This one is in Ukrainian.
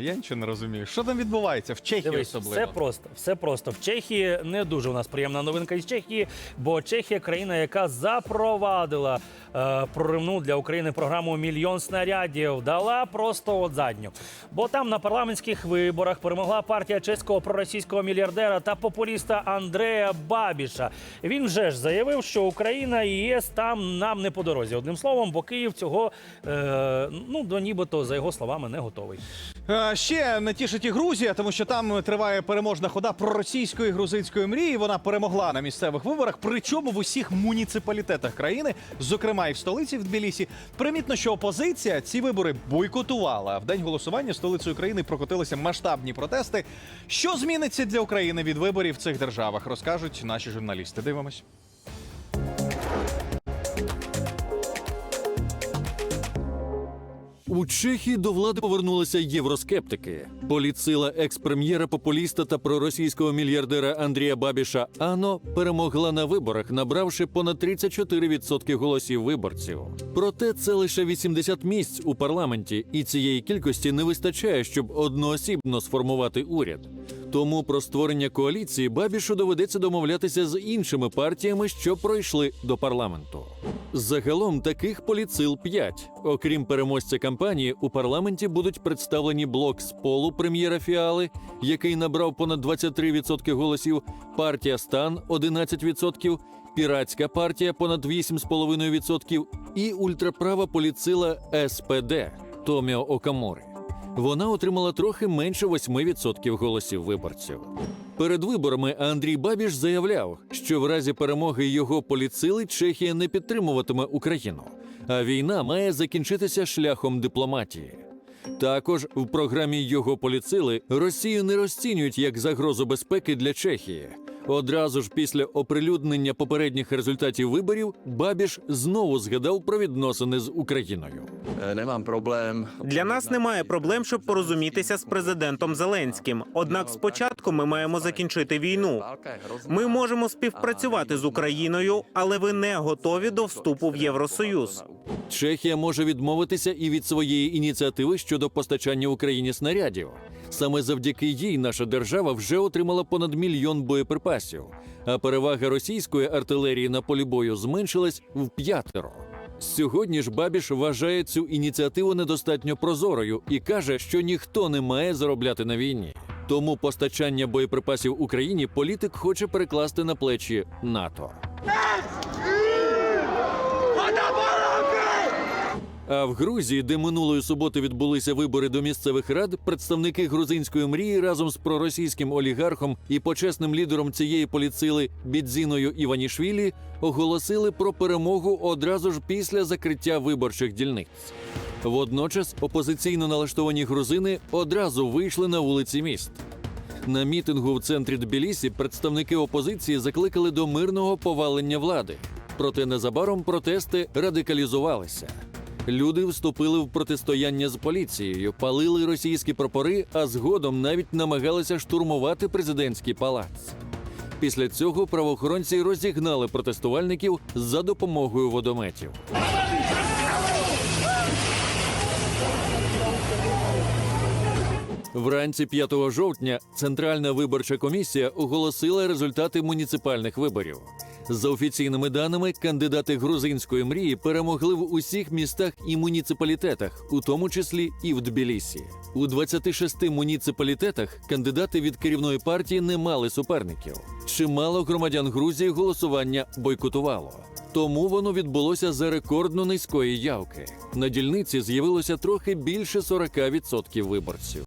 Я нічого не розумію. Що там відбувається в Чехії Дивись, особливо? все просто, все просто. В Чехії не дуже у нас приємна новинка із Чехії, бо Чехія країна, яка запровадила е, проривну для України програму Мільйон снарядів, дала просто от задню. Бо там на парламентських виборах перемогла партія чеського проросійського мільярдера та популіста Андрея Бабіша. Він вже ж заявив, що Україна і ЄС там нам не по дорозі. Одним словом, бо Київ цього е, ну до нібито за його словами не готовий. Е, Ще не тішить і Грузія, тому що там триває переможна хода проросійської грузинської мрії. Вона перемогла на місцевих виборах, причому в усіх муніципалітетах країни, зокрема і в столиці в Тбілісі. Примітно, що опозиція ці вибори бойкотувала. В день голосування столицею країни прокотилися масштабні протести. Що зміниться для України від виборів в цих державах, розкажуть наші журналісти. Дивимось. У Чехії до влади повернулися євроскептики. Політсила екс-прем'єра популіста та проросійського мільярдера Андрія Бабіша Ано перемогла на виборах, набравши понад 34% голосів виборців. Проте це лише 80 місць у парламенті, і цієї кількості не вистачає, щоб одноосібно сформувати уряд. Тому про створення коаліції Бабішу доведеться домовлятися з іншими партіями, що пройшли до парламенту. Загалом таких політсил 5. Окрім переможця кампанії, у парламенті будуть представлені блок з полу прем'єра Фіали, який набрав понад 23% голосів, партія Стан 11%, піратська партія понад 8,5% і ультраправа політсила СПД Томіо Окамори. Вона отримала трохи менше 8% голосів виборців. Перед виборами Андрій Бабіш заявляв, що в разі перемоги його поліцили Чехія не підтримуватиме Україну, а війна має закінчитися шляхом дипломатії. Також в програмі його поліцили Росію не розцінюють як загрозу безпеки для Чехії. Одразу ж після оприлюднення попередніх результатів виборів Бабіш знову згадав про відносини з Україною. Е, Nemám problém. Для нас немає проблем, щоб порозумітися з президентом Зеленським. Однак спочатку ми маємо закінчити війну. Ми можемо співпрацювати з Україною, але ви не готові до вступу в Євросоюз. Чехія може відмовитися і від своєї ініціативи щодо постачання Україні снарядів. Саме завдяки їй наша держава вже отримала понад мільйон боєприпасів, а перевага російської артилерії на полі бою зменшилась в п'ятеро. Сьогодні ж Бабіш вважає цю ініціативу недостатньо прозорою і каже, що ніхто не має заробляти на війні. Тому постачання боєприпасів Україні політик хоче перекласти на плечі НАТО. А в Грузії, де минулої суботи відбулися вибори до місцевих рад, представники грузинської мрії разом з проросійським олігархом і почесним лідером цієї поліцили Бідзіною Іванішвілі оголосили про перемогу одразу ж після закриття виборчих дільниць. Водночас опозиційно налаштовані грузини одразу вийшли на вулиці міст. На мітингу в центрі Тбілісі представники опозиції закликали до мирного повалення влади. Проте незабаром протести радикалізувалися. Люди вступили в протистояння з поліцією, палили російські прапори, а згодом навіть намагалися штурмувати президентський палац. Після цього правоохоронці розігнали протестувальників за допомогою водометів. Вранці 5 жовтня Центральна виборча комісія оголосила результати муніципальних виборів. За офіційними даними, кандидати грузинської мрії перемогли в усіх містах і муніципалітетах, у тому числі і в Тбілісі. У 26 муніципалітетах кандидати від керівної партії не мали суперників. Чимало громадян Грузії голосування бойкотувало. Тому воно відбулося за рекордно низької явки. На дільниці з'явилося трохи більше 40% виборців.